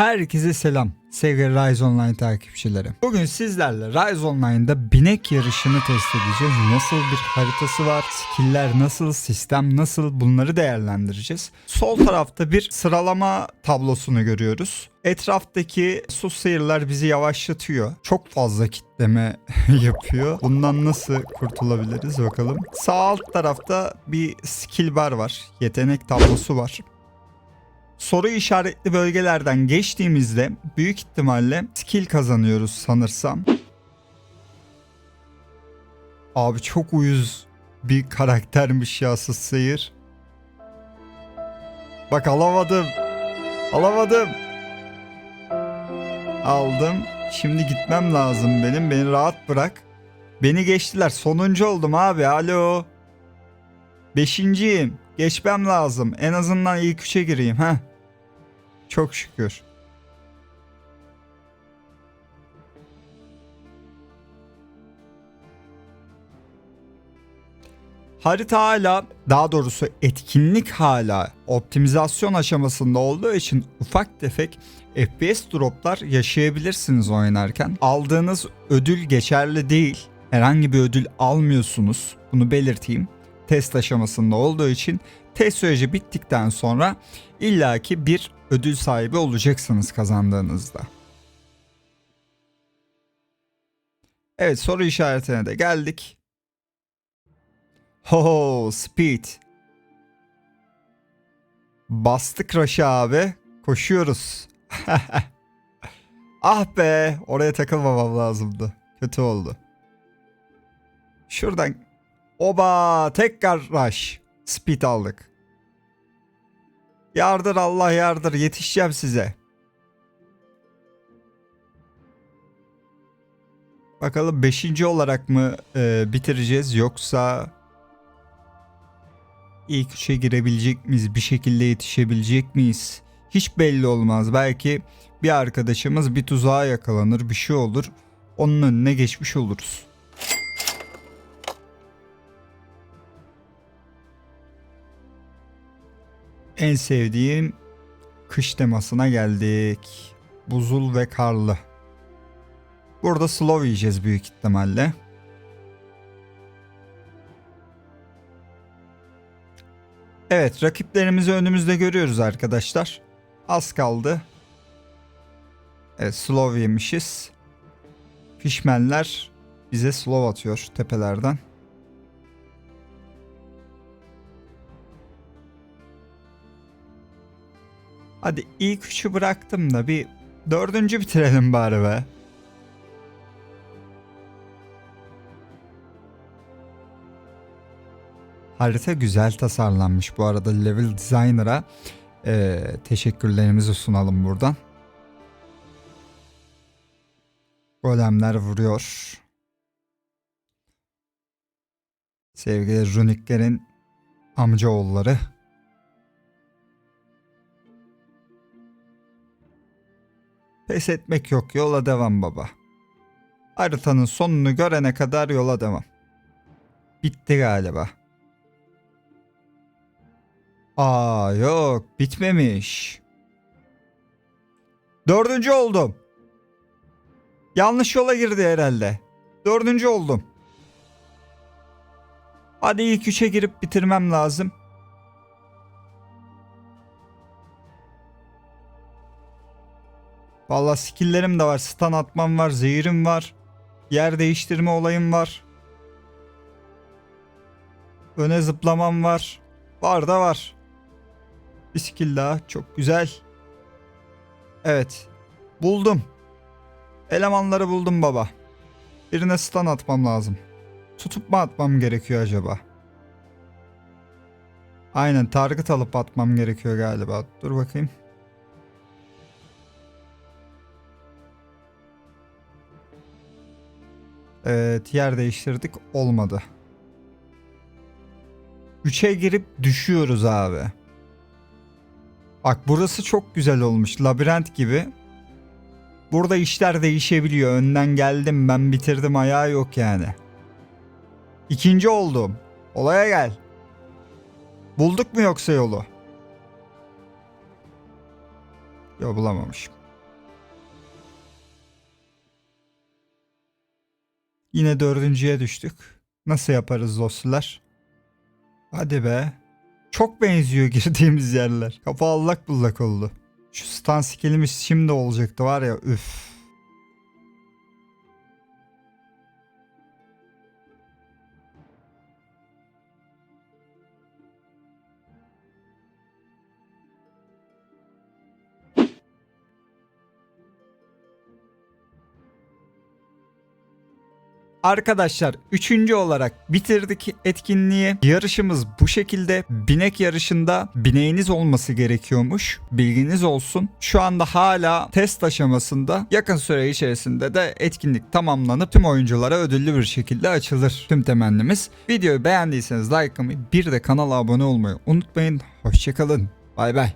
Herkese selam sevgili Rise Online takipçileri. Bugün sizlerle Rise Online'da binek yarışını test edeceğiz. Nasıl bir haritası var, skill'ler nasıl, sistem nasıl bunları değerlendireceğiz. Sol tarafta bir sıralama tablosunu görüyoruz. Etraftaki su sıyırlar bizi yavaşlatıyor. Çok fazla kitleme yapıyor. Bundan nasıl kurtulabiliriz bakalım. Sağ alt tarafta bir skill bar var. Yetenek tablosu var soru işaretli bölgelerden geçtiğimizde büyük ihtimalle skill kazanıyoruz sanırsam. Abi çok uyuz bir karaktermiş ya Sız Seyir. Bak alamadım. Alamadım. Aldım. Şimdi gitmem lazım benim. Beni rahat bırak. Beni geçtiler. Sonuncu oldum abi. Alo. Beşinciyim. Geçmem lazım. En azından ilk üçe gireyim. Heh. Çok şükür. Harita hala daha doğrusu etkinlik hala optimizasyon aşamasında olduğu için ufak tefek FPS droplar yaşayabilirsiniz oynarken. Aldığınız ödül geçerli değil. Herhangi bir ödül almıyorsunuz. Bunu belirteyim. Test aşamasında olduğu için test süreci bittikten sonra illaki bir ödül sahibi olacaksınız kazandığınızda. Evet soru işaretine de geldik. Ho speed. Bastık Rush'a abi. Koşuyoruz. ah be oraya takılmamam lazımdı. Kötü oldu. Şuradan oba tekrar rush. Speed aldık. Yardır Allah yardır yetişeceğim size. Bakalım 5. olarak mı e, bitireceğiz yoksa ilk üçe girebilecek miyiz? Bir şekilde yetişebilecek miyiz? Hiç belli olmaz. Belki bir arkadaşımız bir tuzağa yakalanır bir şey olur. Onun önüne geçmiş oluruz. En sevdiğim kış temasına geldik. Buzul ve karlı. Burada slow yiyeceğiz büyük ihtimalle. Evet rakiplerimizi önümüzde görüyoruz arkadaşlar. Az kaldı. Evet slow yemişiz. Fishmenler bize slow atıyor tepelerden. Hadi ilk üçü bıraktım da bir dördüncü bitirelim bari be. Harita güzel tasarlanmış bu arada Level Designer'a e, teşekkürlerimizi sunalım buradan. Golemler vuruyor. Sevgili Runiklerin amcaoğulları. Pes etmek yok yola devam baba. Haritanın sonunu görene kadar yola devam. Bitti galiba. Aa yok bitmemiş. Dördüncü oldum. Yanlış yola girdi herhalde. Dördüncü oldum. Hadi ilk üçe girip bitirmem lazım. Valla skilllerim de var. Stun atmam var. Zehirim var. Yer değiştirme olayım var. Öne zıplamam var. Var da var. Bir skill daha. Çok güzel. Evet. Buldum. Elemanları buldum baba. Birine stun atmam lazım. Tutup mu atmam gerekiyor acaba? Aynen target alıp atmam gerekiyor galiba. Dur bakayım. Evet yer değiştirdik olmadı. 3'e girip düşüyoruz abi. Bak burası çok güzel olmuş. Labirent gibi. Burada işler değişebiliyor. Önden geldim ben bitirdim ayağı yok yani. İkinci oldum. Olaya gel. Bulduk mu yoksa yolu? Yok bulamamışım. Yine dördüncüye düştük. Nasıl yaparız dostlar? Hadi be. Çok benziyor girdiğimiz yerler. Kafa allak bullak oldu. Şu stun skillimiz şimdi olacaktı var ya üf. Arkadaşlar üçüncü olarak bitirdik etkinliği. Yarışımız bu şekilde. Binek yarışında bineğiniz olması gerekiyormuş. Bilginiz olsun. Şu anda hala test aşamasında. Yakın süre içerisinde de etkinlik tamamlanıp tüm oyunculara ödüllü bir şekilde açılır. Tüm temennimiz. Videoyu beğendiyseniz like'lamayı bir de kanala abone olmayı unutmayın. Hoşçakalın. Bay bay.